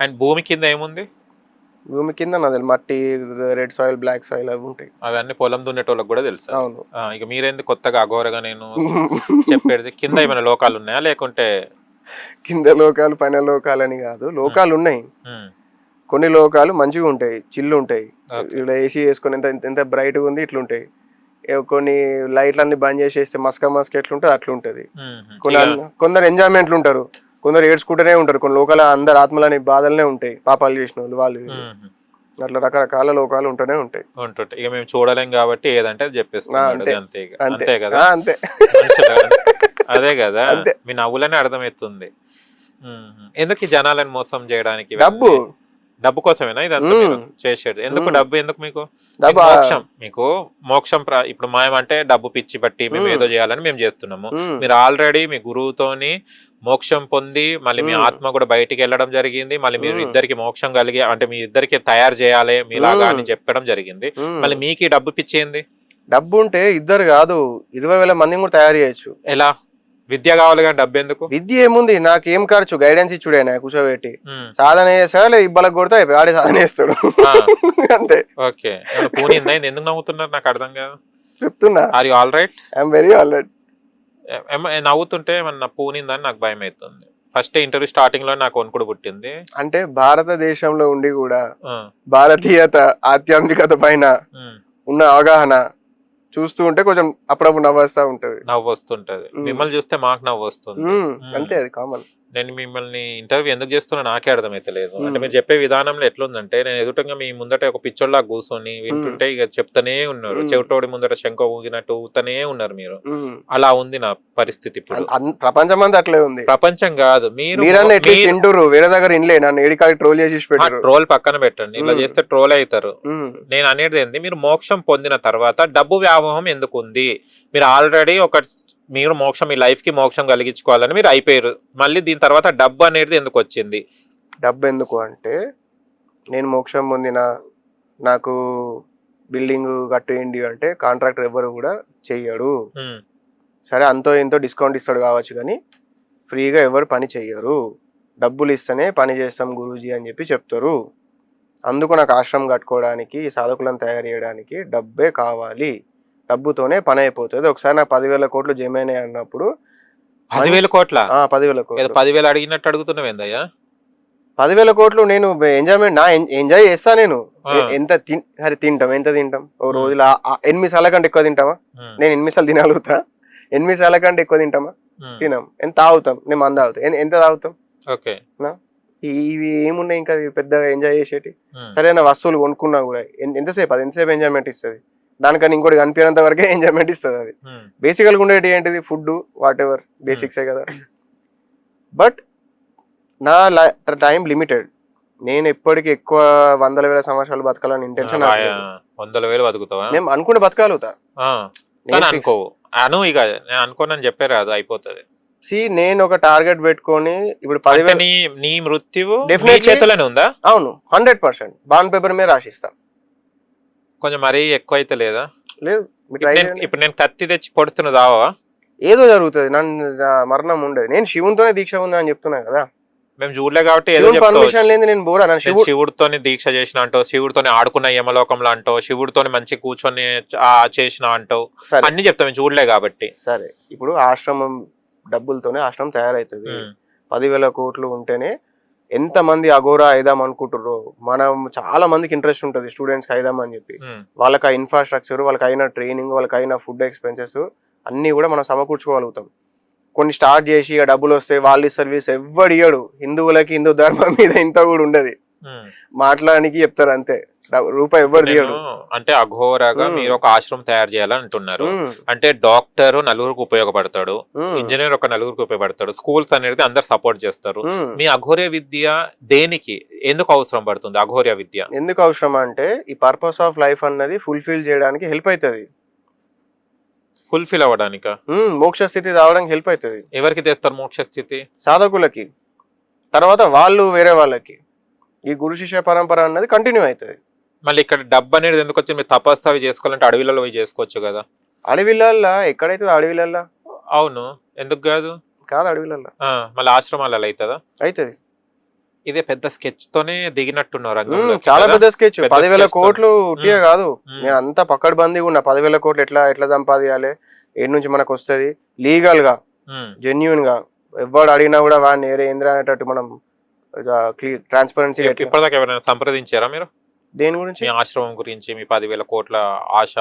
And భూమి కింద ఏముంది? భూమి కింద నాది మట్టి రెడ్ సాయిల్ బ్లాక్ సాయిల్ అవి ఉంటాయి. అవన్నీ పొలం దున్నేటోళ్ళకి కూడా తెలుసు? అవును. ఇక మీరేంది కొత్తగా అఘోరగా నేను చెప్పేది? కింద ఏమైనా లోకాలు ఉన్నాయా? లేకుంటే కింద లోకాలు పైన లోకాలు అని కాదు. లోకాలు ఉన్నాయి. కొన్ని లోకాలు మంచిగా ఉంటాయి. చిల్లు ఉంటాయి. ఇక్కడ ఏసీ వేసుకొని ఎంత ఎంత బ్రైట్గా ఉంది ఇట్లుంటాయి కొన్ని లైట్లు అన్ని బంద్ చేసేస్తే మస్క మస్క ఎట్లుంటుంది అట్లా ఉంటుంది. ఉమ్, కొన్ని ఇక- అన్- కొందరు ఎంజాయ్మెంట్లు ఉంటారు. కొందరు ఏడ్చుకుంటూనే ఉంటారు. కొన్ని లోకాల అందరు ఆత్మలని బాధలనే ఉంటాయి. పాపాలు చేసిన వాళ్ళు వాళ్ళు అట్లా రకరకాల లోకాలు ఉంటూనే ఉంటాయి. ఉంటుంటాయి. ఇక మేము చూడలేం కాబట్టి ఏదంటే అది అంతే. అంతే కదా? అంతే. అదే కదా? అంతే. మీ నవ్వులనే అర్థమవుతుంది. ఎందుకు జనాలను మోసం చేయడానికి? డబ్బు. డబ్బు కోసమేనా ఇదంతా మీరు. చేసేది ఎందుకు. డబ్బు ఎందుకు మీకు మోక్షం మీకు మోక్షం ఇప్పుడు మాయం అంటే డబ్బు పిచ్చి బట్టి మేము. ఏదో చేయాలని మేము చేస్తున్నాము మీరు ఆల్రెడీ మీ గురువుతోని మోక్షం పొంది మళ్ళీ మీ. ఆత్మ కూడా బయటికి వెళ్ళడం జరిగింది మళ్ళీ మీరు. ఇద్దరికి మోక్షం కలిగి అంటే మీ ఇద్దరికి తయారు చేయాలి మీలాగా అని. చెప్పడం జరిగింది. మళ్ళీ మీకు డబ్బు పిచ్చేంది డబ్బు ఉంటే ఇద్దరు కాదు ఇరవై వేల మందిని కూడా తయారు చేయొచ్చు ఎలా విద్య కావాలి కానీ డబ్బు ఎందుకు? విద్య ఏముంది? నాకు ఏం ఖర్చు? గైడెన్స్ ఇచ్చుడే నాకు కూర్చోబెట్టి. సాధన చేస్తాడా లేదా ఇబ్బలకు కొడితే ఆడే సాధన చేస్తాడు. అంతే. ఓకే. ఇది? ఎందుకు నవ్వుతున్నారు? నాకు అర్థం కాదు. చెప్తున్నా. Are you all right I'm very already నవ్వుతుంటే ఏమన్నా పూనిందని నాకు భయం అవుతుంది. ఫస్ట్ ఇంటర్వ్యూ స్టార్టింగ్లో నాకు వణుకుడు పుట్టింది. అంటే భారతదేశంలో ఉండి కూడా భారతీయత ఆధ్యాత్మికత పైన. ఉన్న అవగాహన చూస్తూ ఉంటే కొంచెం అప్పుడప్పుడు నవ్వస్తా ఉంటది నవ్వు వస్తుంటది మ్మ్. మిమ్మల్ని చూస్తే మాకు నవ్వు వస్తుంది. అంతే అది కామన్ నేను మిమ్మల్ని ఇంటర్వ్యూ ఎందుకు చేస్తున్నా నాకే అర్థమైతలేదు అంటే మ్మ్. మీరు చెప్పే విధానంలో ఎట్లుందంటే నేను ఎదుటంగా మీ ముందట ఒక పిచ్చోళ్ళ కూర్చొని వింటుంటే ఇక చెప్తానే ఉన్నారు. చెవిటోడి ముందట శంఖ ఊగినట్టు ఊతనే ఉన్నారు మీరు. అలా ఉంది నా పరిస్థితి ఇప్పుడు. ప్రపంచం అంతా అట్లే ఉంది. ప్రపంచం కాదు. మీరు తింటురు వేరే దగ్గర ఇండ్లే నన్ను ఏడికాడి ట్రోల్ చేసి ట్రోల్ పక్కన పెట్టండి. ఇలా. చేస్తే ట్రోల్ అవుతారు నేను అనేది ఏంది? మీరు మోక్షం పొందిన తర్వాత డబ్బు వ్యామోహం ఎందుకు ఉంది మీరు ఆల్రెడీ ఒక మీరు మోక్షం మీ లైఫ్కి మోక్షం కలిగించుకోవాలని మీరు అయిపోయారు. మళ్ళీ దీని తర్వాత డబ్బు అనేది ఎందుకు వచ్చింది? డబ్బు ఎందుకు అంటే నేను మోక్షం పొందిన నాకు బిల్డింగ్ కట్టేయండి అంటే కాంట్రాక్టర్ ఎవరు కూడా చెయ్యడు. సరే అంతో ఎంతో డిస్కౌంట్ ఇస్తాడు కావచ్చు కానీ ఫ్రీగా ఎవరు పని చెయ్యరు. డబ్బులు ఇస్తేనే పని చేస్తాం గురూజీ అని చెప్పి చెప్తారు. అందుకు నాకు ఆశ్రమం కట్టుకోవడానికి సాధకులను తయారు చేయడానికి డబ్బే కావాలి. డబ్బుతోనే పని అయిపోతుంది ఒకసారి నాకు పదివేల కోట్లు జమ అయినాయి అన్నప్పుడు పదివేల కోట్ల? పదివేల కోట్లు. పదివేలు అడిగినట్టు అడుగుతున్నావు ఏందయ్యా? పదివేల కోట్లు నేను ఎంజాయ్మెంట్ నా ఎంజాయ్ చేస్తా నేను. ఎంత సరే తింటాం ఎంత తింటాం? ఓ మ్మ్. రోజులో ఎనిమిది సార్ల కంటే ఎక్కువ తింటామా నేను ఎనిమిది సార్లు తినగలుగుతా ఎనిమిది సార్ల కంటే ఎక్కువ తింటామా? తినాం. ఎంత తాగుతాం? నేను మంద తాగుతాం. ఎంత తాగుతాం? ఓకే. ఇవి ఏమున్నాయి ఇంకా పెద్దగా ఎంజాయ్ చేసేటి సరైన వస్తువులు కొనుక్కున్నా కూడా ఎంతసేపు అది? ఎంతసేపు ఎంజాయ్మెంట్ ఇస్తుంది? దానికన్నా ఇంకోటి కనిపించినంత వరకే ఎంజాయ్మెంట్ ఇస్తుంది అది. బేసికల్గా ఉండేటి ఏంటిది? ఫుడ్ వాట్ ఎవర్ బేసిక్సే కదా. బట్ నా టైం లిమిటెడ్ నేను ఎప్పటికి ఎక్కువ వందల వేల సంవత్సరాలు బతకాలని ఇంటెన్షన్ వందల వేలు బతుకుతావా? నేను అనుకుంటే బతకాలుతా ఆ, కానీ అనుకోవు అను ఇక నేను అనుకోనని చెప్పారు అది అయిపోతుంది. సి నేను ఒక టార్గెట్ పెట్టుకొని ఇప్పుడు పదివేలు నీ మృత్యువు. చేతిలోనే ఉందా? అవును హండ్రెడ్ పర్సెంట్ బాండ్ పేపర్ మీద రాసిస్తా. కొంచెం మరీ ఎక్కువ అయితే లేదా లేదు ఇప్పుడు నేను- కత్తి తెచ్చి పొడుతున్న దావా? ఏదో జరుగుతుంది నన్ను మరణం ఉండదు. నేను శివునితోనే దీక్ష ఉందా అని చెప్తున్నా కదా. మేము చూడలే కాబట్టి ఏదో పర్మిషన్ లేని నేను బోరా నన్ను నేను శివుడు శివుడితోని దీక్ష చేసిన అంటావు శివుడితోని ఆడుకున్న యమలోకంలో అంటావు శివుడితోని మంచి కూర్చొని చేసిన సరే. అన్ని చెప్తాం మేము చూడలే కాబట్టి. సరే ఇప్పుడు ఆశ్రమం డబ్బులతోనే ఆశ్రమం తయారవుతుంది పదివేల కోట్లు ఉంటేనే ఎంత మంది అఘోరా అయిదాం అనుకుంటుర్రో? మనం చాలా మందికి ఇంట్రెస్ట్ ఉంటుంది స్టూడెంట్స్కి అయిదాం అని చెప్పి. వాళ్ళకి ఆ ఇన్ఫ్రాస్ట్రక్చర్ వాళ్ళకి అయిన ట్రైనింగ్ వాళ్ళకి అయిన ఫుడ్ ఎక్స్పెన్సెస్ అన్నీ కూడా మనం సమకూర్చుకోగలుగుతాం. కొన్ని స్టార్ట్ చేసి ఇక డబ్బులు వస్తే వాళ్ళ సర్వీస్ ఎవ్వడు ఇయ్యడు? హిందువులకి హిందూ ధర్మం మీద ఇంత కూడా ఉండదు. మాట్లాడడానికి చెప్తారు అంతే. రూపాయి ఎవ్వరు నేను తీయడు. అంటే అఘోరగా. మీరు ఒక ఆశ్రమం తయారు చేయాలని అంటున్నారు. అంటే డాక్టర్ నలుగురికి ఉపయోగపడతాడు. ఇంజనీర్ ఒక నలుగురికి ఉపయోగపడతాడు. స్కూల్స్ అనేది అందరు సపోర్ట్ చేస్తారు. మీ అఘోర్య విద్య దేనికి ఎందుకు అవసరం పడుతుంది అఘోర్య విద్య? ఎందుకు అవసరం అంటే ఈ పర్పస్ ఆఫ్ లైఫ్ అన్నది ఫుల్ఫిల్ చేయడానికి హెల్ప్ అవుతుంది ఫుల్ఫిల్ అవ్వడానిక? మోక్ష స్థితి రావడానికి హెల్ప్ అవుతుంది ఎవరికి తెస్తారు మోక్ష స్థితి? సాధకులకి. తర్వాత వాళ్ళు వేరే వాళ్ళకి. ఈ గురు శిష్య పరంపర అన్నది కంటిన్యూ అవుతుంది. మళ్ళీ ఇక్కడ డబ్బు అనేది ఎందుకు వచ్చింది? మీరు తపస్సు అవి చేసుకోవాలంటే అడవిలలో పోయి చేసుకోవచ్చు కదా. అడవిలల్లా? ఎక్కడైతే అడవిలల్లా? అవును. ఎందుకు కాదు? కాదు అడవిలల్లా. మళ్ళీ ఆశ్రమాలలో అవుతుందా? అవుతుంది. ఇదే పెద్ద స్కెచ్ తోనే దిగినట్టున్నారు చాలా? పెద్ద స్కెచ్ పదివేల. కోట్లు ఉట్టిగా ఉమ్. కాదు. నేను అంతా పక్కడు బందీగా ఉన్నా. పదివేల కోట్లు ఎట్లా ఎట్లా సంపాదించాలి ఏడు నుంచి మనకు వస్తుంది. లీగల్గా. జెన్యున్గా. ఎవడు అడిగినా కూడా వాడిని ఏరే ఏంద్ర అనేటట్టు మనం ట్రాన్స్పరెన్సీ ఇప్- ఇప్పటిదాకా ఎవరైనా సంప్రదించారా మీరు? దేని గురించి? మీ ఆశ్రమం గురించి మీ పదివేల కోట్ల ఆశ.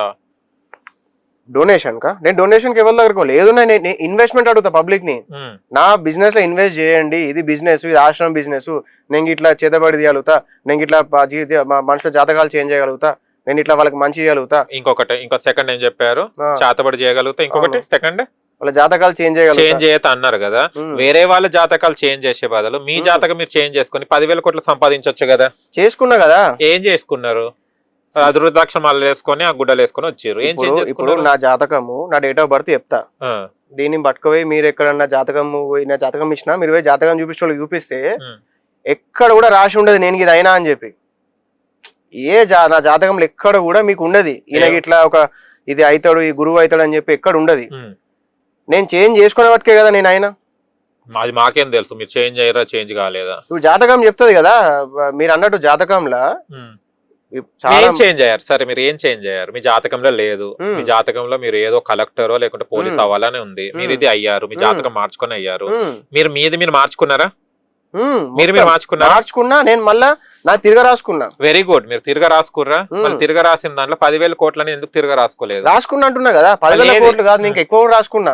డొనేషన్ కా? నేను డొనేషన్కి ఎవరి దగ్గరకు లేదు నేను ఇన్వెస్ట్మెంట్ అడుగుతా పబ్లిక్ని నా బిజినెస్లో ఇన్వెస్ట్ చేయండి. ఇది బిజినెస్ ఇది ఆశ్రమం బిజినెస్ నేను ఇట్లా చేతబడి తీయగలుగుతా. నేను ఇట్లా మనుషుల జాతకాలు చేంజ్ చేయగలుగుతా. నేను ఇట్లా వాళ్ళకి మంచి చేయగలుగుతా. ఇంకొకటి ఇంకో సెకండ్ ఏం చెప్పారు? చేతబడి చేయగలుగుతా. ఇంకొకటి. సెకండ్ వాళ్ళ జాతకాలు చేంజ్ చేంజ్ చేయత అన్నారు కదా. ఉమ్. వేరే వాళ్ళ జాతకాలు చేంజ్ చేసే బదులు మీ ఉమ్. జాతకం మీరు చేంజ్ చేసుకొని పదివేల కోట్లు సంపాదించవచ్చు కదా. చేసుకున్నా కదా. ఏం చేసుకున్నారు? అది రుద్రాక్ష మాలలు వేసుకొని ఆ గుడ్డలు వేసుకొని వచ్చారు. ఏం చేంజ్ ఇప్పుడు చేసుకున్నారు? నా జాతకము నా డేట్ ఆఫ్ బర్త్ చెప్తా. దీన్ని పట్టుకుపోయి మీరు ఎక్కడన్నా జాతకం పోయి నా జాతకం ఇచ్చినా మీరు పోయి జాతకం చూపించే వాళ్ళకి చూపిస్తే ఉమ్, ఎక్కడ కూడా రాసి ఉండదు నేను ఇది అయినా అని చెప్పి. ఏ జా నా జాతకంలో ఎక్కడ కూడా మీకు ఉండదు. ఈయనకి ఏం? ఇట్లా ఒక ఇది అవుతాడు ఈ గురువు అవుతాడు అని చెప్పి ఎక్కడ ఉండదు. నేను చేంజ్ చేసుకునే వాటికే కదా నేను అయినా. అది మాకేం తెలుసు మీరు చేంజ్ అయ్యారా చేంజ్ కాలేదా? ఇప్పుడు జాతకం చెప్తుంది కదా మీరు అన్నట్టు జాతకంలో ఏం చేంజ్ అయ్యారు? సరే మీరు ఏం చేంజ్ అయ్యారు? మీ జాతకంలో లేదు. మీ జాతకంలో మీరు ఏదో కలెక్టరో లేకుంటే పోలీస్. అవ్వాలని ఉంది. మీరు. ఇది అయ్యారు మీ. జాతకం మార్చుకొని అయ్యారు. మీరు మీది మీరు మార్చుకున్నారా? మీరు మార్చుకున్నా నేను మళ్ళా నా తిరగ రాసుకున్నా వెరీ గుడ్ మీరు తిరగ రాసుకుర్రా. మళ్ళీ తిరగ రాసిన దాంట్లో పదివేల కోట్లని ఎందుకు తిరగ రాసుకోలేదు రాసుకున్నా అంటున్నా కదా పదివేల. కోట్లు కాదు నేను ఎక్కువ రాసుకున్నా.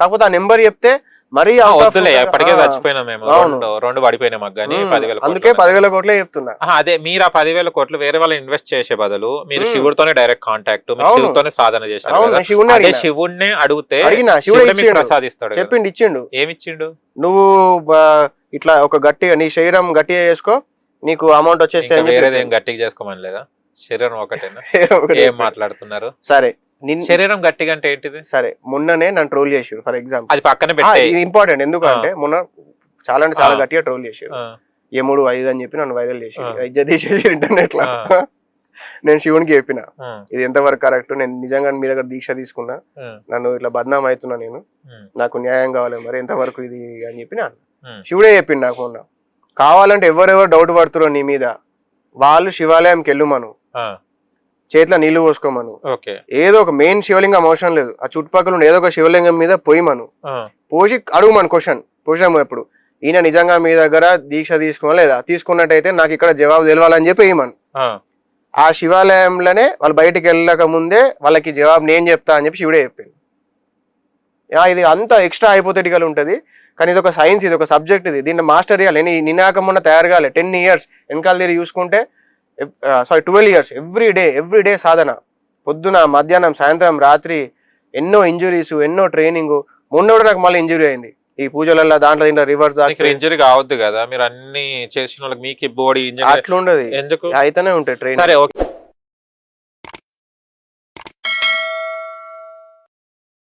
కాకపోతే ఆ నెంబర్ చెప్తే మరీ వద్దులే ఎప్పటికే ఆ, చచ్చిపోయినాం మేము. రెండు రెండు పడిపోయినాం మాకు కానీ ఉమ్, పదివేల అందుకే. పదివేల కోట్లే చెప్తున్నా అదే మీరు ఆ పదివేల కోట్లు వేరే వాళ్ళు ఇన్వెస్ట్ చేసే బదులు మీరు. శివుడితోనే డైరెక్ట్ కాంటాక్ట్. శివుడితోనే సాధన చేశారు అదే అడిగినా శివుడినే అడిగితే ప్రసాదిస్తాడు. చెప్పిండు ఇచ్చిండు ఏమిచ్చిండు నువ్వు ఇట్లా ఒక గట్టిగా నీ శరీరం గట్టిగా చేసుకో నీకు అమౌంట్ ఇంకా వచ్చేస్తాయి వేరేది గట్టిగా చేసుకోమని లేదా? శరీరం ఒకటేనా? ఏం మాట్లాడుతున్నారు? సరే శరీరం గట్టిగా అంటే ఏంటిది? సరే మొన్ననే నన్ను ట్రోల్ చేసారు ఫర్ ఎగ్జాంపుల్ అది పక్కన ఇది ఇంపార్టెంట్ ఎందుకంటే మొన్న చాలా అంటే చాలా. గట్టిగా ట్రోల్ చేసారు ఆ, యముడు ఐదు అని చెప్పి నన్ను వైరల్ చేసి. ఇజ్జత్ తీసేసి ఇంటర్నెట్లో. నేను శివునికి చెప్పిన. ఇది ఎంతవరకు కరెక్ట్ నేను నిజంగా మీ దగ్గర దీక్ష తీసుకున్నా. నన్ను ఇట్లా బద్నాం అవుతున్నా నేను. నాకు న్యాయం కావాలి మరి ఎంతవరకు ఇది అని చెప్పిన ఉమ్. శివుడే చెప్పిండు నాకు కావాలంటే ఎవరెవరు డౌట్ పడుతురో నీ మీద. వాళ్ళు శివాలయంకి వెళ్ళుమను. చేతిలో నీళ్ళు పోసుకోమను. ఏదో ఒక మెయిన్ శివలింగం అవసరం లేదు. ఆ చుట్టుపక్కల ఏదో ఒక శివలింగం మీద పోయిమను. పోసి అడుగుమను క్వశ్చన్ క్వశ్చన్ ఎప్పుడు? ఈయన నిజంగా మీ దగ్గర దీక్ష తీసుకున్నా లేదా? తీసుకున్నట్టయితే నాకు ఇక్కడ జవాబు తెలవాలని చెప్పి వేయమను ఆ, శివాలయంలోనే వాళ్ళు బయటికి వెళ్ళక ముందే వాళ్ళకి జవాబు నేను చెప్తా అని చెప్పి శివుడే చెప్పింది యా, ఇది అంత ఎక్స్ట్రా హైపోథెటికల్ ఉంటుంది. కానీ ఇది ఒక సైన్స్ ఇది ఒక సబ్జెక్ట్ ఇది. దీన్ని మాస్టర్ చేయాలి. నేను నినాక మొన్న తయారు కాలే. టెన్ ఇయర్స్ వెనకాల తీరు చూసుకుంటే sorry twelve years every day every day సాధన. పొద్దున మధ్యాహ్నం సాయంత్రం రాత్రి ఎన్నో ఇంజురీస్ ఎన్నో ట్రైనింగ్ మొన్న కూడా నాకు మళ్ళీ ఇంజురీ అయింది. ఈ పూజలలో దాంట్లో దీంట్లో రివర్స్ ఇంజరీ కావద్దు కదా. మీరు అన్ని చేసిన వాళ్ళకి మీకు బాడీ అట్లుండదు. ఎందుకు? అయితేనే ఉంటాయి ట్రైన్ సరే ఓకే.